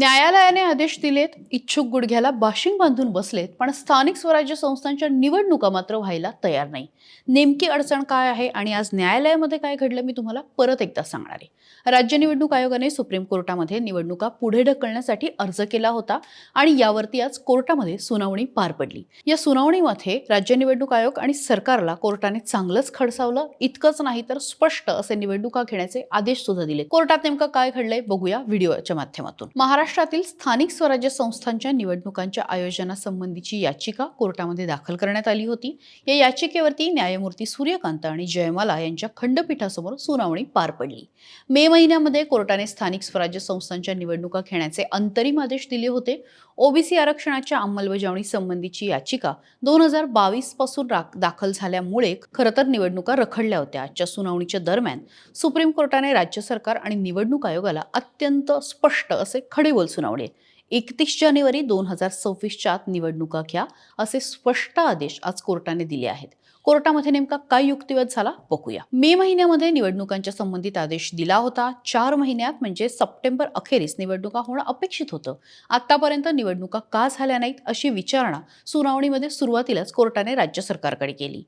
न्यायालयाने आदेश दिलेत इच्छुक गुडघ्याला बाशिंग बांधून बसलेत पण स्थानिक स्वराज्य संस्थांच्या निवडणुका मात्र व्हायला तयार नाही. नेमकी अडचण काय आहे आणि आज न्यायालयामध्ये काय घडलं मी तुम्हाला परत एकदा सांगणार आहे. राज्य निवडणूक आयोगाने सुप्रीम कोर्टामध्ये निवडणुका पुढे ढकलण्यासाठी अर्ज केला होता आणि यावरती आज कोर्टामध्ये सुनावणी पार पडली. या सुनावणीमध्ये राज्य निवडणूक आयोग आणि सरकारला कोर्टाने चांगलंच खडसावलं इतकंच नाही तर स्पष्ट असे निवडणुका घेण्याचे आदेश सुद्धा दिले. कोर्टात नेमकं काय घडलंय बघूया व्हिडिओच्या माध्यमातून. महाराष्ट्र महाराष्ट्रातील स्थानिक स्वराज्य संस्थांच्या निवडणुकांच्या आयोजनासंबंधीची याचिका कोर्टामध्ये दाखल करण्यात आली होती. या याचिकेवरती न्यायमूर्ती सूर्यकांत आणि जयमाला यांच्या खंडपीठासमोर सुनावणी पार पडली. मे महिन्यामध्ये कोर्टाने स्थानिक स्वराज्य संस्थांच्या निवडणुका घेण्याचे अंतरिम आदेश दिले होते. ओबीसी आरक्षणाच्या अंमलबजावणी संबंधीची याचिका दोन हजार बावीसपासून दाखल झाल्यामुळे खरं तर निवडणुका रखडल्या होत्या. आजच्या सुनावणीच्या दरम्यान सुप्रीम कोर्टाने राज्य सरकार आणि निवडणूक आयोगाला अत्यंत स्पष्ट असे खडे खडेबोल सुनावले एकतीस जानेवारी दोन हजार सव्वीसच्या आत निवडणुका घ्या असे स्पष्ट आदेश आज कोर्टाने दिले आहेत. कोर्टामध्ये नेमका काय युक्तिवाद झाला बघूया. मे महिन्यामध्ये निवडणुकांच्या संबंधित आदेश दिला होता. चार महिन्यात म्हणजे सप्टेंबर अखेरीस निवडणुका होणं अपेक्षित होतं. आतापर्यंत निवडणुका का झाल्या नाहीत अशी विचारणा सुनावणीमध्ये सुरुवातीलाच कोर्टाने राज्य सरकारकडे केली.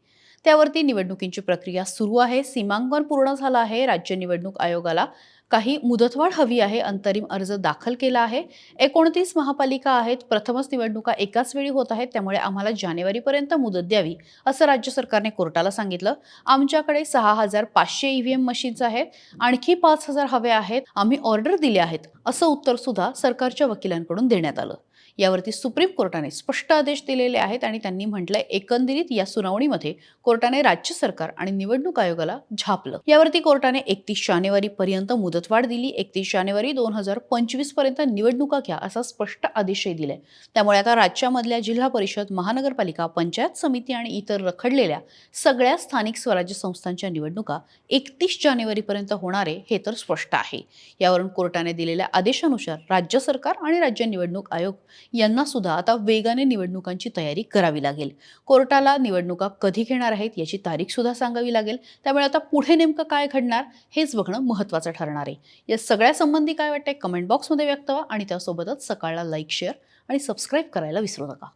त्यावरती निवडणुकींची प्रक्रिया सुरू आहे. सीमांकन पूर्ण झालं आहे. राज्य निवडणूक आयोगाला काही मुदतवाढ हवी आहे. अंतरिम अर्ज दाखल केला आहे. एकोणतीस महापालिका आहेत. प्रथमच निवडणुका एकाच वेळी होत आहेत. त्यामुळे आम्हाला जानेवारीपर्यंत मुदत द्यावी असं राज्य सरकारने कोर्टाला सांगितलं. आमच्याकडे सहा हजार पाचशे ईव्हीएम मशीन्स आहेत. आणखी पाच हजार हवे आहेत. आम्ही ऑर्डर दिले आहेत असं उत्तर सुद्धा सरकारच्या वकिलांकडून देण्यात आलं. यावरती सुप्रीम कोर्टाने स्पष्ट आदेश दिलेले आहेत आणि त्यांनी म्हटलंय एकंदरीत या सुनावणीमध्ये कोर्टाने राज्य सरकार आणि निवडणूक आयोगाला झापलं. यावरती कोर्टाने एकतीस जानेवारी पर्यंत मुदतवाढ दिली. एकतीस जानेवारी दोन हजार पंचवीसपर्यंत निवडणुका घ्या असा स्पष्ट आदेशही दिलाय. त्यामुळे आता राज्यामधल्या जिल्हा परिषद महानगरपालिका पंचायत समिती आणि इतर रखडलेल्या सगळ्या स्थानिक स्वराज्य संस्थांच्या निवडणुका एकतीस जानेवारीपर्यंत होणारे हे तर स्पष्ट आहे. यावरून कोर्टाने दिलेल्या आदेशानुसार राज्य सरकार आणि राज्य निवडणूक आयोग यांना सुद्धा आता वेगाने निवडणुकांची तयारी करावी लागेल. कोर्टाला निवडणुका कधी घेणार आहेत याची तारीख सुद्धा सांगावी लागेल. त्यामुळे आता पुढे नेमकं काय घडणार हेच बघणं महत्त्वाचं ठरणार आहे. या सगळ्या संबंधी काय वाटतंय कमेंट बॉक्समध्ये व्यक्त व्हा आणि त्यासोबतच सकाळला लाईक शेअर आणि सबस्क्राईब करायला विसरू नका.